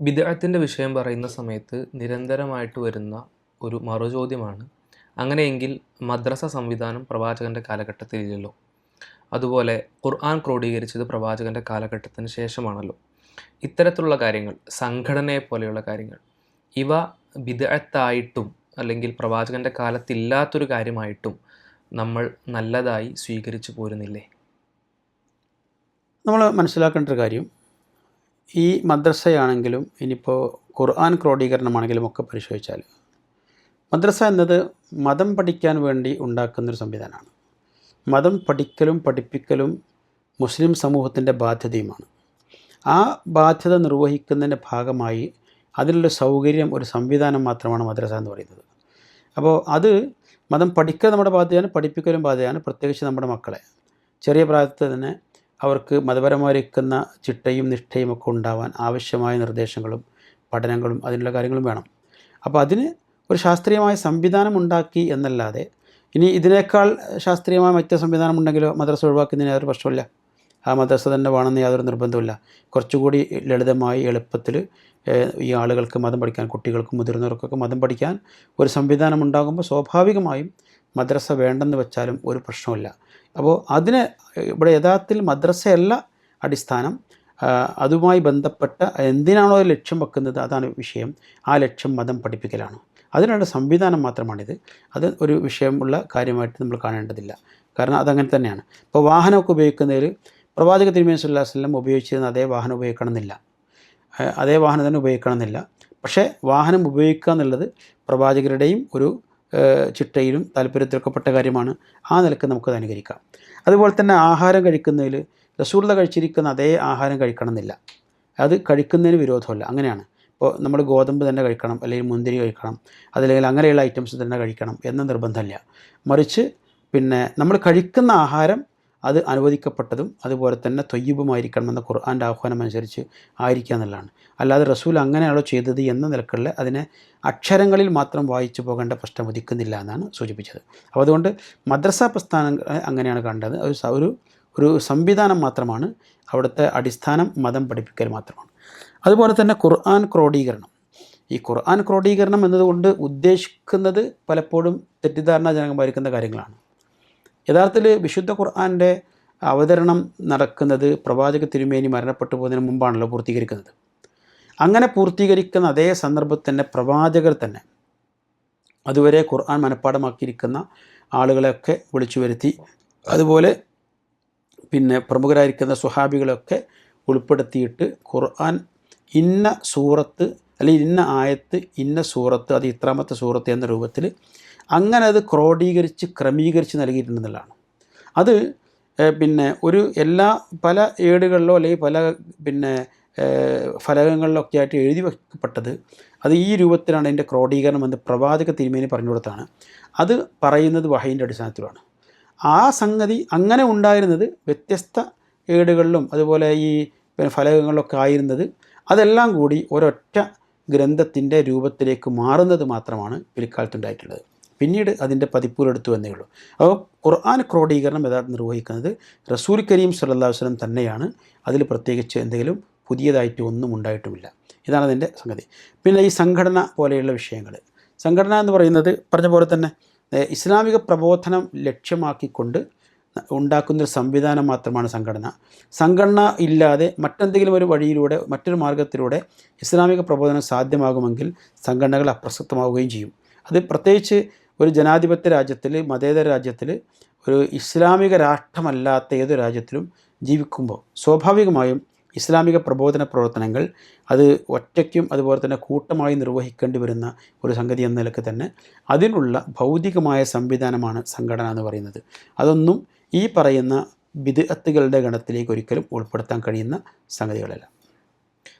ബിദ്അത്തിന്റെ വിഷയം പറയുന്ന സമയത്ത് നിരന്തരമായിട്ട് വരുന്ന ഒരു മറുചോദ്യമാണ്. അങ്ങനെയെങ്കിൽ മദ്രസ സംവിധാനം പ്രവാചകന്റെ കാലഘട്ടത്തിലില്ലല്ലോ അതുപോലെ ഖുർആൻ ക്രോഡീകരിച്ചത് പ്രവാചകന്റെ കാലഘട്ടത്തിന് ശേഷമാണല്ലോ. ഇത്തരത്തിലുള്ള കാര്യങ്ങൾ സംഘടനയെ പോലെയുള്ള കാര്യങ്ങൾ ഇവ ബിദ്അത്തായിട്ടും അല്ലെങ്കിൽ പ്രവാചകന്റെ കാലത്തില്ലാത്തൊരു കാര്യമായിട്ടും നമ്മൾ നല്ലതായി സ്വീകരിച്ചു പോരുന്നില്ലേ? നമ്മൾ മനസ്സിലാക്കേണ്ട ഒരു കാര്യം ഈ മദ്രസയാണെങ്കിലും ഇനിയിപ്പോൾ ഖുർആൻ ക്രോഡീകരണമാണെങ്കിലും ഒക്കെ പരിശോധിച്ചാൽ മദ്രസ എന്നത് മതം പഠിക്കാൻ വേണ്ടി ഉണ്ടാക്കുന്നൊരു സംവിധാനമാണ്. മതം പഠിക്കലും പഠിപ്പിക്കലും മുസ്ലിം സമൂഹത്തിന്റെ ബാധ്യതയുമാണ്. ആ ബാധ്യത നിർവഹിക്കുന്നതിന്റെ ഭാഗമായി അതിനുള്ള സൗകര്യം ഒരു സംവിധാനം മാത്രമാണ് മദ്രസ എന്ന് പറയുന്നത്. അപ്പോൾ അത് മതം പഠിക്കൽ നമ്മുടെ ബാധ്യതയാണ് പഠിപ്പിക്കലും ബാധ്യതയാണ് പ്രത്യേകിച്ച് നമ്മുടെ മക്കളെ. ചെറിയ പ്രായത്തിൽ തന്നെ അവർക്ക് മതപരമായിരിക്കുന്ന ചിട്ടയും നിഷ്ഠയും ഒക്കെ ഉണ്ടാവാൻ ആവശ്യമായ നിർദ്ദേശങ്ങളും പഠനങ്ങളും അതിനുള്ള കാര്യങ്ങളും വേണം. അപ്പോൾ അതിന് ഒരു ശാസ്ത്രീയമായ സംവിധാനം ഉണ്ടാക്കി എന്നല്ലാതെ ഇനി ഇതിനേക്കാൾ ശാസ്ത്രീയമായ മറ്റ് സംവിധാനം ഉണ്ടെങ്കിലോ മദ്രസ ഒഴിവാക്കുന്നതിന് യാതൊരു പ്രശ്നമില്ല ആ മദ്രസ തന്നെ വേണമെന്ന് യാതൊരു നിർബന്ധമില്ല കുറച്ചുകൂടി ലളിതമായി എളുപ്പത്തിൽ ഈ ആളുകൾക്ക് മതം പഠിക്കാൻ കുട്ടികൾക്കും മുതിർന്നവർക്കൊക്കെ മതം പഠിക്കാൻ ഒരു സംവിധാനം ഉണ്ടാകുമ്പോൾ സ്വാഭാവികമായും മദ്രസ വേണ്ടെന്ന് വെച്ചാലും ഒരു പ്രശ്നമില്ല അപ്പോൾ അതിന് ഇവിടെ യഥാർത്ഥത്തിൽ മദ്രസയല്ല അടിസ്ഥാനം. അതുമായി ബന്ധപ്പെട്ട എന്തിനാണോ ലക്ഷ്യം വെക്കുന്നത് അതാണ് വിഷയം. ആ ലക്ഷ്യം മതം പഠിപ്പിക്കലാണ്. അതിനുള്ള സംവിധാനം മാത്രമാണിത്. അത് ഒരു വിഷയമുള്ള കാര്യമായിട്ട് നമ്മൾ കാണേണ്ടതില്ല. കാരണം അതങ്ങനെ തന്നെയാണ്. ഇപ്പോൾ വാഹനമൊക്കെ ഉപയോഗിക്കുന്നതിൽ പ്രവാചക തിരുമേനി സുല്ലാ വല്ലം ഉപയോഗിച്ചിരുന്ന അതേ വാഹനം ഉപയോഗിക്കണമെന്നില്ല. അതേ വാഹനം തന്നെ ഉപയോഗിക്കണമെന്നില്ല. പക്ഷേ വാഹനം ഉപയോഗിക്കുക എന്നുള്ളത് പ്രവാചകരുടെയും ഒരു ചിട്ടയിലും താല്പര്യത്തിലൊക്കെപ്പെട്ട കാര്യമാണ്. ആ നിലയ്ക്ക് നമുക്കത് അനുകരിക്കാം. അതുപോലെ തന്നെ ആഹാരം കഴിക്കുന്നതിൽ റസൂർല കഴിച്ചിരിക്കുന്ന അതേ ആഹാരം കഴിക്കണം എന്നില്ല അത് കഴിക്കുന്നതിന് വിരോധമല്ല. അങ്ങനെയാണ്. ഇപ്പോൾ നമ്മൾ ഗോതമ്പ് തന്നെ കഴിക്കണം അല്ലെങ്കിൽ മുന്തിരി കഴിക്കണം അതല്ലെങ്കിൽ അങ്ങനെയുള്ള ഐറ്റംസ് തന്നെ കഴിക്കണം എന്ന നിർബന്ധമില്ല. മറിച്ച് പിന്നെ നമ്മൾ കഴിക്കുന്ന ആഹാരം അത് അനുവദിക്കപ്പെട്ടതും അതുപോലെ തന്നെ തൊയ്യബുമായിരിക്കണമെന്ന ഖുർആന്റെ ആഹ്വാനം അനുസരിച്ച് ആയിരിക്കുക എന്നുള്ളതാണ്. അല്ലാതെ റസൂൽ അങ്ങനെയാണോ ചെയ്തത് എന്ന നിലക്കുള്ള അതിനെ അക്ഷരങ്ങളിൽ മാത്രം വായിച്ചു പോകേണ്ട പ്രശ്നം ഉദിക്കുന്നില്ല എന്നാണ് സൂചിപ്പിച്ചത്. അപ്പോൾ അതുകൊണ്ട് മദ്രസ പ്രസ്ഥാനം അങ്ങനെയാണ് കണ്ടത്. ഒരു ഒരു സംവിധാനം മാത്രമാണ്. അവിടുത്തെ അടിസ്ഥാനം മതം പഠിപ്പിക്കൽ മാത്രമാണ്. അതുപോലെ തന്നെ ഖുർആൻ ക്രോഡീകരണം. ഈ ഖുർആൻ ക്രോഡീകരണം എന്നതുകൊണ്ട് ഉദ്ദേശിക്കുന്നത് പലപ്പോഴും തെറ്റിദ്ധാരണാജനകമായിരിക്കുന്ന കാര്യങ്ങളാണ്. യഥാർത്ഥത്തിൽ വിശുദ്ധ ഖുർആാന്റെ അവതരണം നടക്കുന്നത് പ്രവാചക തിരുമേനി മരണപ്പെട്ടു പോകുന്നതിന് മുമ്പാണല്ലോ പൂർത്തീകരിക്കുന്നത്. അങ്ങനെ പൂർത്തീകരിക്കുന്ന അതേ സന്ദർഭത്തിൽ തന്നെ പ്രവാചകർ തന്നെ അതുവരെ ഖുർആൻ മനഃപ്പാടമാക്കിയിരിക്കുന്ന ആളുകളെയൊക്കെ വിളിച്ചു വരുത്തി അതുപോലെ പിന്നെ പ്രമുഖരായിരിക്കുന്ന സുഹാബികളൊക്കെ ഉൾപ്പെടുത്തിയിട്ട് ഖുർആൻ ഇന്ന സൂറത്ത് അല്ലെങ്കിൽ ഇന്ന ആയത്ത് ഇന്ന സൂറത്ത് അത് ഇത്രാമത്തെ സൂറത്ത് എന്ന രൂപത്തിൽ അങ്ങനെ അത് ക്രോഡീകരിച്ച് ക്രമീകരിച്ച് നൽകിയിട്ടുണ്ടെന്നുള്ളതാണ്. അത് പിന്നെ ഒരു എല്ലാ പല ഏടുകളിലോ അല്ലെങ്കിൽ പല പിന്നെ ഫലകങ്ങളിലൊക്കെ ആയിട്ട് എഴുതി വെക്കപ്പെട്ടത് അത് ഈ രൂപത്തിലാണ് അതിന്റെ ക്രോഡീകരണം എന്ന് പ്രവാചക തിരുമേനി പറഞ്ഞു കൊടുത്താണ്. അത് പറയുന്നത് വഹയിന്റെ അടിസ്ഥാനത്തിലാണ് ആ സംഗതി അങ്ങനെ ഉണ്ടായിരുന്നത് വ്യത്യസ്ത ഏടുകളിലും അതുപോലെ ഈ പിന്നെ ഫലകങ്ങളിലൊക്കെ ആയിരുന്നത് അതെല്ലാം കൂടി ഒരൊറ്റ ഗ്രന്ഥത്തിന്റെ രൂപത്തിലേക്ക് മാറുന്നത് മാത്രമാണ് പിൽക്കാലത്തുണ്ടായിട്ടുള്ളത് പിന്നീട് അതിന്റെ പതിപ്പുകളെടുത്തു എന്നേ ഉള്ളൂ. അപ്പോൾ ഖുർആൻ ക്രോഡീകരണം യഥാർത്ഥം നിർവഹിക്കുന്നത് റസൂൽ കരീം സല്ലാ വസ്ലം തന്നെയാണ്. അതിൽ പ്രത്യേകിച്ച് എന്തെങ്കിലും പുതിയതായിട്ട് ഒന്നും ഉണ്ടായിട്ടുമില്ല. ഇതാണ് അതിന്റെ സംഗതി. പിന്നെ ഈ സംഘടന പോലെയുള്ള വിഷയങ്ങൾ. സംഘടന എന്ന് പറയുന്നത് പറഞ്ഞ പോലെ തന്നെ ഇസ്ലാമിക പ്രബോധനം ലക്ഷ്യമാക്കിക്കൊണ്ട് ഉണ്ടാക്കുന്നൊരു സംവിധാനം മാത്രമാണ് സംഘടന. സംഘടന ഇല്ലാതെ മറ്റെന്തെങ്കിലും ഒരു വഴിയിലൂടെ മറ്റൊരു മാർഗത്തിലൂടെ ഇസ്ലാമിക പ്രബോധനം സാധ്യമാകുമെങ്കിൽ സംഘടനകൾ അപ്രസക്തമാവുകയും ചെയ്യും. അത് പ്രത്യേകിച്ച് ഒരു ജനാധിപത്യ രാജ്യത്തിൽ മതേതര രാജ്യത്തിൽ ഒരു ഇസ്ലാമിക രാഷ്ട്രമല്ലാത്ത ഏത് രാജ്യത്തിലും ജീവിക്കുമ്പോൾ സ്വാഭാവികമായും ഇസ്ലാമിക പ്രബോധന പ്രവർത്തനങ്ങൾ അത് ഒറ്റയ്ക്കും അതുപോലെ തന്നെ കൂട്ടമായി നിർവഹിക്കേണ്ടി വരുന്ന ഒരു സംഗതി എന്ന നിലയ്ക്ക് തന്നെ അതിനുള്ള ഭൗതികമായ സംവിധാനമാണ് സംഘടന എന്ന് പറയുന്നത്. അതൊന്നും ഈ പറയുന്ന വിദഗ്ധകളുടെ ഗണത്തിലേക്ക് ഒരിക്കലും ഉൾപ്പെടുത്താൻ കഴിയുന്ന സംഗതികളല്ല.